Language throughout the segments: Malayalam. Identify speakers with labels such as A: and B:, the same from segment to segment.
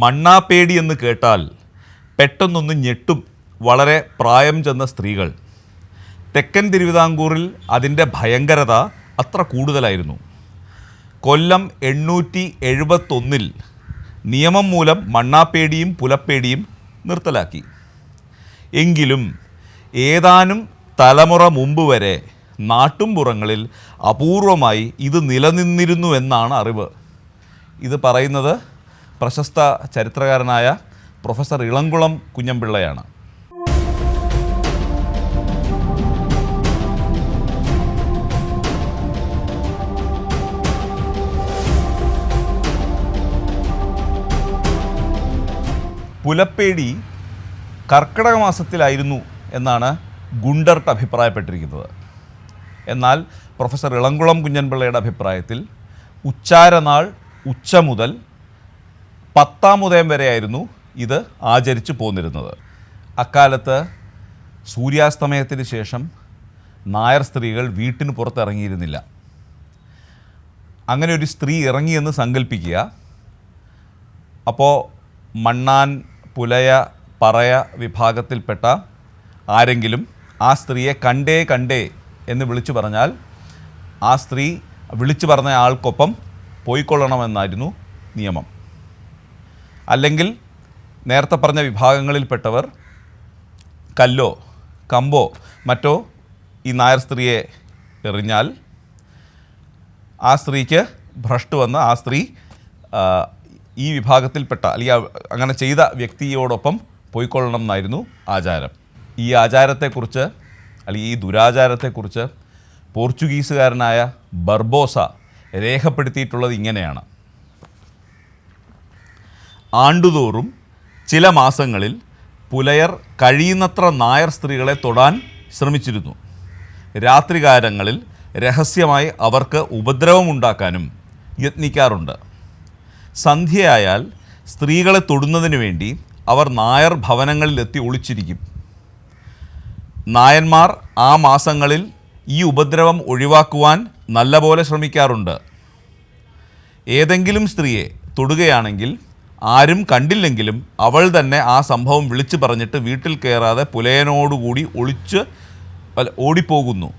A: മണ്ണാപ്പേടി എന്ന് കേട്ടാൽ പെട്ടെന്നൊന്ന് ഞെട്ടും. വളരെ പ്രായം ചെന്ന സ്ത്രീകൾ. തെക്കൻ തിരുവിതാംകൂറിൽ അതിന്റെ ഭയങ്കരത അത്ര കൂടുതലായിരുന്നു. കൊല്ലം എണ്ണൂറ്റി എഴുപത്തൊന്നിൽ നിയമം മൂലം മണ്ണാപ്പേടിയും പുലപ്പേടിയും നിർത്തലാക്കി. എങ്കിലും ഏതാനും തലമുറ മുമ്പ് വരെ നാട്ടുംപുറങ്ങളിൽ അപൂർവമായി ഇത് നിലനിന്നിരുന്നു എന്നാണ് അറിവ്. ഇത് പറയുന്നത് പ്രശസ്ത ചരിത്രകാരനായ പ്രൊഫസർ ഇളംകുളം കുഞ്ഞമ്പിള്ളയാണ്. പുലപ്പേടി കർക്കിടക മാസത്തിലായിരുന്നു എന്നാണ് ഗുണ്ടർട്ട് അഭിപ്രായപ്പെട്ടിരിക്കുന്നത്. എന്നാൽ പ്രൊഫസർ ഇളംകുളം കുഞ്ഞൻപിള്ളയുടെ അഭിപ്രായത്തിൽ ഉച്ചാരനാൾ ഉച്ച മുതൽ പത്താം ഉദയം വരെയായിരുന്നു ഇത് ആചരിച്ചു പോന്നിരുന്നത്. അക്കാലത്ത് സൂര്യാസ്തമയത്തിന് ശേഷം നായർ സ്ത്രീകൾ വീട്ടിന് പുറത്തിറങ്ങിയിരുന്നില്ല. അങ്ങനെ ഒരു സ്ത്രീ ഇറങ്ങിയെന്ന് സങ്കല്പിക്കുക അപ്പോൾ മണ്ണാൻ പുലയ പറയ വിഭാഗത്തിൽപ്പെട്ട ആരെങ്കിലും ആ സ്ത്രീയെ കണ്ടേ കണ്ടേ എന്ന് വിളിച്ചു പറഞ്ഞാൽ ആ സ്ത്രീ വിളിച്ചു പറഞ്ഞ ആൾക്കൊപ്പം പോയിക്കൊള്ളണമെന്നായിരുന്നു നിയമം. അല്ലെങ്കിൽ നേരത്തെ പറഞ്ഞ വിഭാഗങ്ങളിൽപ്പെട്ടവർ കല്ലോ കമ്പോ മറ്റോ ഈ നായർ സ്ത്രീയെ എറിഞ്ഞാൽ ആ സ്ത്രീക്ക് ഭ്രഷ്ട് വന്ന് ആ സ്ത്രീ ഈ വിഭാഗത്തിൽപ്പെട്ട അല്ലെങ്കിൽ അങ്ങനെ ചെയ്ത വ്യക്തിയോടൊപ്പം പോയിക്കൊള്ളണം എന്നായിരുന്നു ആചാരം. ഈ ആചാരത്തെക്കുറിച്ച് അല്ലെങ്കിൽ ഈ ദുരാചാരത്തെക്കുറിച്ച് പോർച്ചുഗീസുകാരനായ ബർബോസ രേഖപ്പെടുത്തിയിട്ടുള്ളത് ഇങ്ങനെയാണ്. ആണ്ടുതോറും ചില മാസങ്ങളിൽ പുലയർ കഴിയുന്നത്ര നായർ സ്ത്രീകളെ തൊടാൻ ശ്രമിച്ചിരുന്നു. രാത്രികാലങ്ങളിൽ രഹസ്യമായി അവർക്ക് ഉപദ്രവമുണ്ടാക്കാനും യത്നിക്കാറുണ്ട്. സന്ധ്യയായാൽ സ്ത്രീകളെ തൊടുന്നതിന് വേണ്ടി അവർ നായർ ഭവനങ്ങളിലെത്തി ഒളിച്ചിരിക്കും. നായന്മാർ ആ മാസങ്ങളിൽ ഈ ഉപദ്രവം ഒഴിവാക്കുവാൻ നല്ലപോലെ ശ്രമിക്കാറുണ്ട്. ഏതെങ്കിലും സ്ത്രീയെ തൊടുകയാണെങ്കിൽ ആരും കണ്ടില്ലെങ്കിലും അവൾ തന്നെ ആ സംഭവം വിളിച്ചു പറഞ്ഞിട്ട് വീട്ടിൽ കയറാതെ പുലയനോടുകൂടി ഒളിച്ച് ഓടിപ്പോകുന്നു.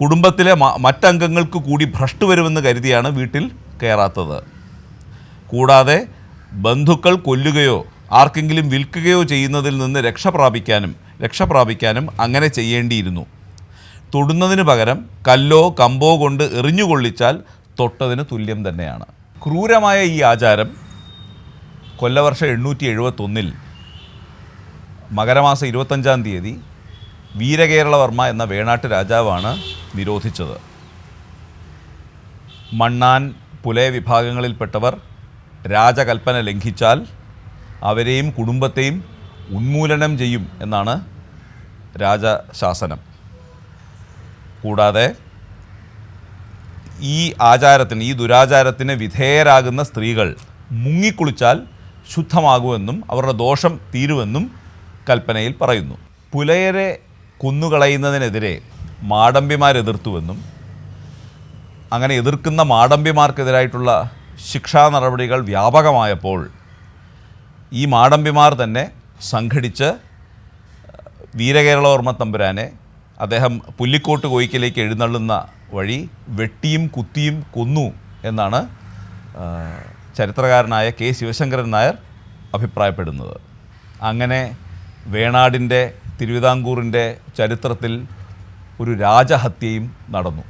A: കുടുംബത്തിലെ മറ്റംഗങ്ങൾക്ക് കൂടി ഭ്രഷ്ട് വരുമെന്ന് കരുതിയാണ് വീട്ടിൽ കയറാത്തത് കൂടാതെ ബന്ധുക്കൾ കൊല്ലുകയോ ആർക്കെങ്കിലും വിൽക്കുകയോ ചെയ്യുന്നതിൽ നിന്ന് രക്ഷ പ്രാപിക്കാനും രക്ഷ പ്രാപിക്കാനും അങ്ങനെ ചെയ്യേണ്ടിയിരുന്നു. തൊടുന്നതിന് പകരം കല്ലോ കമ്പോ കൊണ്ട് എറിഞ്ഞുകൊള്ളിച്ചാൽ തൊട്ടതിന് തുല്യം തന്നെയാണ്. ക്രൂരമായ ഈ ആചാരം കൊല്ലവർഷം എണ്ണൂറ്റി എഴുപത്തൊന്നിൽ മകരമാസം ഇരുപത്തഞ്ചാം തീയതി വീരകേരളവർമ്മ എന്ന വേണാട്ട് രാജാവാണ് നിരോധിച്ചത്. മണ്ണാൻ പുലയ വിഭാഗങ്ങളിൽപ്പെട്ടവർ രാജകൽപ്പന ലംഘിച്ചാൽ അവരെയും കുടുംബത്തെയും ഉന്മൂലനം ചെയ്യും എന്നാണ് രാജശാസനം. കൂടാതെ ഈ ആചാരത്തിന് ഈ ദുരാചാരത്തിന് വിധേയരാകുന്ന സ്ത്രീകൾ മുങ്ങിക്കുളിച്ചാൽ ശുദ്ധമാകുമെന്നും അവരുടെ ദോഷം തീരുമെന്നും കൽപ്പനയിൽ പറയുന്നു. പുലയരെ കൊന്നുകളയുന്നതിനെതിരെ മാടമ്പിമാർ എതിർത്തുവെന്നും അങ്ങനെ എതിർക്കുന്ന മാടമ്പിമാർക്കെതിരായിട്ടുള്ള ശിക്ഷാ നടപടികൾ വ്യാപകമായപ്പോൾ ഈ മാടമ്പിമാർ തന്നെ സംഘടിച്ച് വീരകേരളവർമ്മ തമ്പുരാനെ അദ്ദേഹം പുല്ലിക്കോട്ട് കോയിക്കലേക്ക് എഴുന്നള്ളുന്ന വഴി വെട്ടിയും കുത്തിയും കൊന്നു എന്നാണ് ചരിത്രകാരനായ കെ ശിവശങ്കരൻ നായർ അഭിപ്രായപ്പെടുന്നത്. അങ്ങനെ വേണാടിന്റെ തിരുവിതാംകൂറിന്റെ ചരിത്രത്തിൽ ഒരു രാജഹത്യയും നടന്നു.